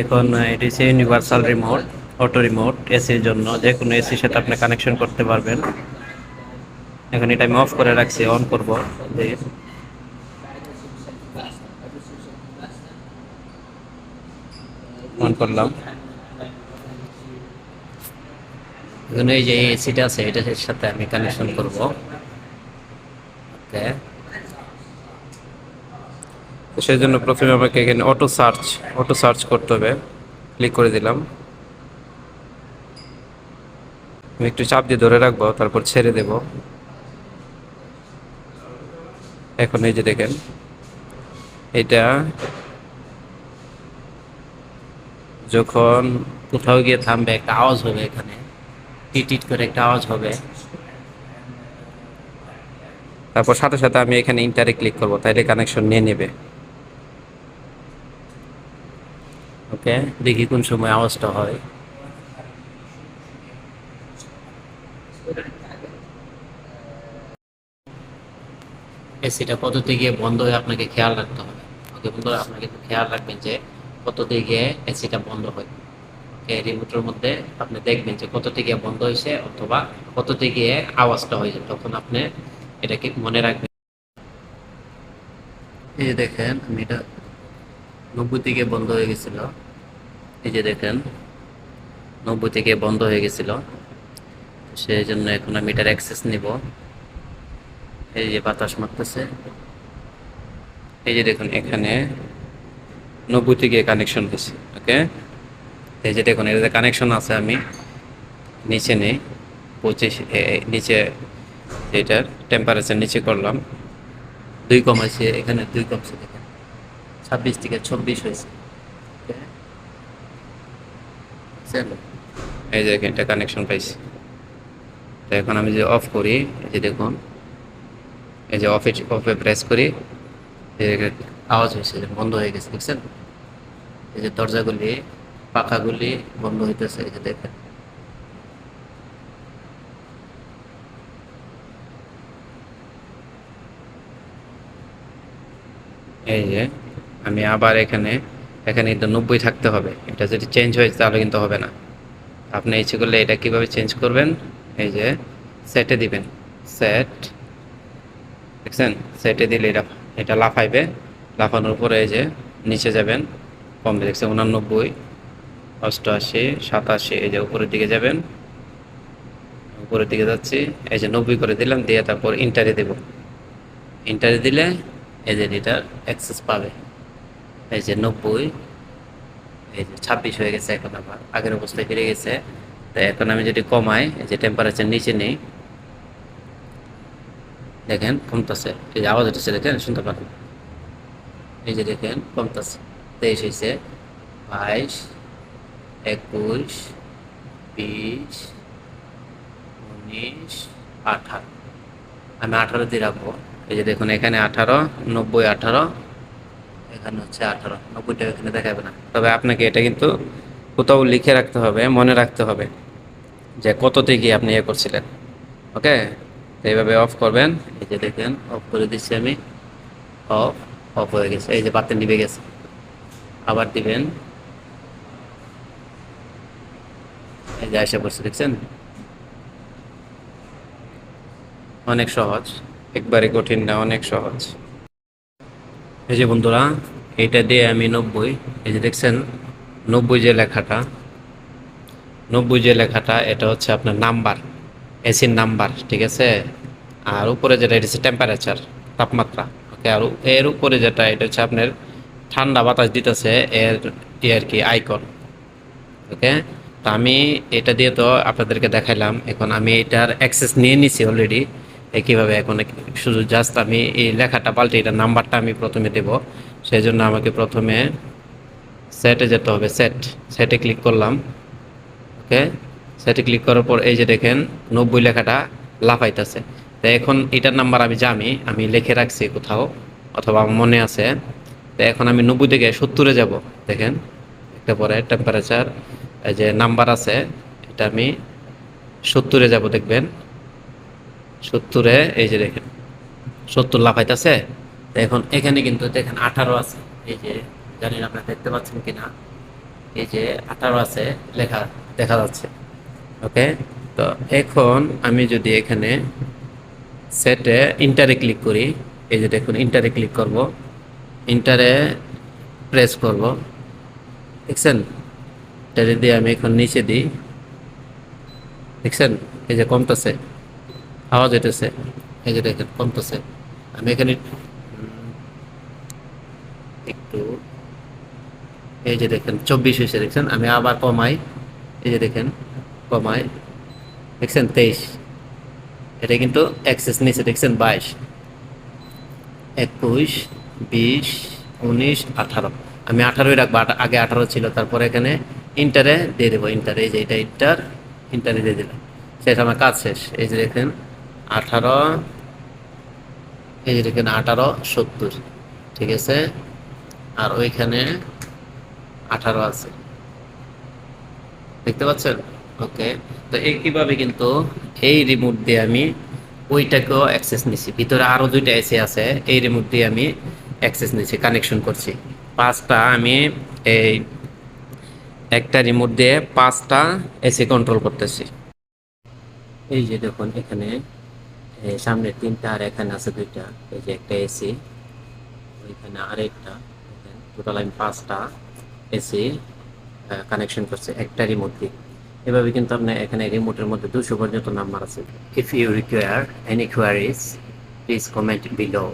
এখন এটি হচ্ছে ইউনিভার্সাল রিমোট অটো রিমোট এসির জন্য যে কোনো এসির সাথে আপনি কানেকশন করতে পারবেন। এখন এটা আমি অফ করে রাখছি অন করব অন করলাম। এখন এই যে এসিটা আছে, এটার সাথে আমি কানেকশন করব। ওকে তো সেই জন্য প্রথমে আমাকে এখানে অটো সার্চ অটো সার্চ করতে হবে। ক্লিক করে দিলাম। আমি একটু চাপ দিয়ে ধরে রাখব, তারপর ছেড়ে দেব। এখন এই যে দেখেন, এটা যখন কোথাও গিয়ে থামবে, একটা আওয়াজ হবে এখানে। টিট করে একটা আওয়াজ হবে। তারপর সাথে সাথে আমি এখানে ইন্টারে ক্লিক করব, তাইলে কানেকশন নিয়ে নেবে। ওকে, দেখি কোন সময় আওয়াজটা হয়। এসিটা কততে গিয়ে বন্ধ আপনাকে খেয়াল রাখতে হবে। ওকে আপনাকে খেয়াল রাখবেন যে কততে গিয়ে এসিটা বন্ধ হয়। ওকে রিমোটের মধ্যে আপনি দেখবেন যে কততে গিয়ে বন্ধ হয়েছে অথবা কততে গিয়ে আওয়াজটা হয়েছে, তখন আপনি এটাকে মনে রাখবেন। এই দেখেন, আমি এটা নব্বই থেকে বন্ধ হয়ে গেছিল। এই যে দেখেন, নব্বই থেকে বন্ধ হয়ে গেছিল। সেই জন্য এখন আমি এটার অ্যাক্সেস নিব। এই যে বাতাস মারতেছে। এই যে দেখুন, এখানে নব্বই থেকে কানেকশন হয়েছে ওকে এই যে দেখুন, এটাতে কানেকশন আছে আমি নিচে নেই, পঁচিশ নিচে এটার টেম্পারেচার নিচে করলাম। দুই কমাইছে এখানে দুই কমছে, দেখেন। ছাব্বিশ থেকে চব্বিশ হয়েছে। বুঝছেন? এই যে এটা কানেকশন পাইছি। তো এখন আমি যে অফ করি, এই যে দেখুন, এই যে অফে অফে প্রেস করি আওয়াজ হয়েছে যে বন্ধ হয়ে গেছে, দেখছেন? এই যে দরজাগুলি, পাখাগুলি বন্ধ হইতেছে, এই যে দেখেন। এই যে আমি আবার এখানে এখানে কিন্তু নব্বই থাকতে হবে। এটা যদি চেঞ্জ হয় তাহলে কিন্তু হবে না। আপনি ইচ্ছে করলে এটা কীভাবে চেঞ্জ করবেন? এই যে সেটে দিবেন। সেট দেখছেন? সেটে দিলে এটা এটা লাফাইবে। লাফানোর পরে এই যে নিচে যাবেন, কমবে। দেখছেন? উনানব্বই, অষ্টআশি, সাতাশি, এই যে উপরের দিকে যাবেন। উপরের দিকে যাচ্ছি। এই যে নব্বই করে দিলাম, দিয়ে তারপর ইন্টারে দেব। ইন্টারে দিলে এই যে অ্যাক্সেস পাবে। এই যে নব্বই, এই যে ছাব্বিশ হয়ে গেছে এখন আবার আগের অবস্থায় ফিরে গেছে। তো এখন আমি যদি কমাই, এই যে টেম্পারেচার নিচে নেই, দেখেন কমতেছে। এই যে আওয়াজ হচ্ছে দেখেন, শুনতে পারেন এই যে দেখেন, কমতেছে। তেইশ হয়েছে বাইশ, একুশ, বিশ, উনিশ, আঠারো। আমি আঠারো দিয়ে রাখব। এই যে দেখুন, এখানে আঠারো, নব্বই, আঠারো এখানে হচ্ছে আঠারো নব্বইটা এখানে দেখাবে না। তবে আপনাকে এটা কিন্তু কোথাও লিখে রাখতে হবে, মনে রাখতে হবে যে কততে গিয়ে আপনি ইয়ে করছিলেন। ওকে? এইভাবে অফ করবেন। এই যে দেখেন অফ করে দিচ্ছি আমি। অফ অফ হয়ে গেছে। এই যে বাতি নিভে গেছে। আবার দিবেন। এই যে এসে পড়ছে দেখছেন? অনেক সহজ। একবারে কঠিন না, অনেক সহজ। এই যে বন্ধুরা এটা দিয়ে আমি নব্বই, এই যে দেখছেন, নব্বই যে লেখাটা, নব্বই যে লেখাটা, এটা হচ্ছে আপনার নাম্বার এসির নাম্বার, ঠিক আছে? আর উপরে যেটা, এটা হচ্ছে টেম্পারেচার তাপমাত্রা ওকে আর এর উপরে যেটা, এটা হচ্ছে আপনার ঠান্ডা বাতাস দিতেছে, এর ই আর কি আইকন ওকে তো আমি এটা দিয়ে তো আপনাদেরকে দেখাইলাম, এখন আমি এটার অ্যাক্সেস নিয়ে নিছি অলরেডি কীভাবে এখন শুধু জাস্ট আমি এই লেখাটা পাল্টে এটা নাম্বারটা আমি প্রথমে দেব। সেই জন্য আমাকে প্রথমে সেটে যেতে হবে সেট সেটে ক্লিক করলাম ওকে সেটে ক্লিক করার পর এই যে দেখেন নব্বই লেখাটা লাফাইতেছে। তো এখন এটার নাম্বার আমি জানি, আমি লিখে রাখছি কোথাও, অথবা মনে আছে। তো এখন আমি নব্বই থেকে সত্তরে যাব, দেখেন। একটা পরে টেম্পারেচার যে নাম্বার আছে, এটা আমি সত্তরে যাব, দেখবেন। সত্তরে, এই যে দেখেন, সত্তর লাফাইতেছে। এখন এখানে কিন্তু দেখেন আঠারো আছে। এই যে জানি না আপনারা দেখতে পাচ্ছেন কিনা? এই যে আঠারো আছে, লেখা দেখা যাচ্ছে। ওকে? তো এখন আমি যদি এখানে সেটে ইন্টারে ক্লিক করি, এই যে দেখুন ইন্টারে ক্লিক করব। ইন্টারে প্রেস করব। দেখছেন? এটা যদি আমি এখন নিচে দিই, দেখছেন? এই যে কমতেছে। আওয়াজ হইতেছে এই যে দেখেন, কমতেছে। আমি এখানে একটু এই যে দেখেন, চব্বিশ হয়েছে, দেখছেন? আমি আবার কমাই। এই যে দেখেন, কমাই। দেখছেন? তেইশ। এটা কিন্তু অ্যাক্সেস নিচে, দেখছেন? বাইশ। একুশ, বিশ, উনিশ, আঠারো। আমি আঠারোই রাখব। আগে আঠারো ছিল, তারপরে এখানে ইন্টারে দিয়ে দেবো। ইন্টারে, এই যে এটা ইন্টার, ইন্টারে দিয়ে দিলাম। শেষ, আমার কাজ শেষ। এই যে দেখেন আঠারো, এই যে দেখেন আঠারো, সত্তর, ঠিক আছে? আর ওইখানে আঠারো আছে। দেখতে পাচ্ছেন? ওকে, তো একইভাবে কিন্তু এই রিমোট দিয়ে আমি ওইটাকেও অ্যাক্সেস নিছি। ভিতরে আরও দুইটা এসি আছে, এই রিমোট দিয়ে আমি অ্যাক্সেস নিছি কানেকশন করছি। পাঁচটা আমি এই একটা রিমোট দিয়ে পাঁচটা এসি কন্ট্রোল করতেছি। এই যে দেখুন এখানে এই সামনে তিনটা আর এখানে আছে দুইটা। এই যে একটা এসি ওইখানে আরেকটা টোটাল আমি পাঁচটা এসি কানেকশন করছে, একটা রিমোট দিয়ে। এভাবে কিন্তু আপনার এখানে রিমোটের মধ্যে দুশো পর্যন্ত নাম্বার আছে। If you require any queries please comment below